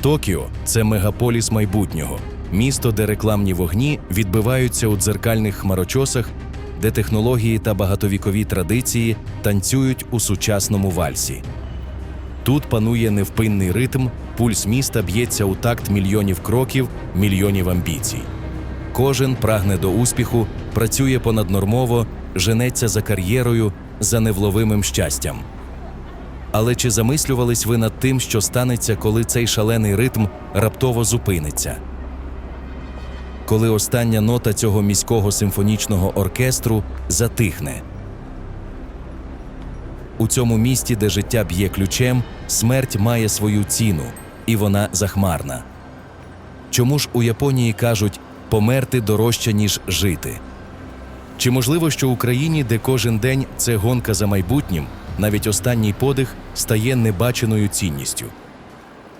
Токіо це мегаполіс майбутнього, місто, де рекламні вогні відбиваються у дзеркальних хмарочосах, де технології та багатовікові традиції танцюють у сучасному вальсі. Тут панує невпинний ритм, пульс міста б'ється у такт мільйонів кроків, мільйонів амбіцій. Кожен прагне до успіху, працює понаднормово, женеться за кар'єрою, за невловимим щастям. Але чи замислювались ви над тим, що станеться, коли цей шалений ритм раптово зупиниться? Коли остання нота цього міського симфонічного оркестру затихне? У цьому місті, де життя б'є ключем, смерть має свою ціну, і вона захмарна. Чому ж у Японії кажуть померти дорожче, ніж жити? Чи можливо, що в Україні, де кожен день це гонка за майбутнім, навіть останній подих стає небаченою цінністю?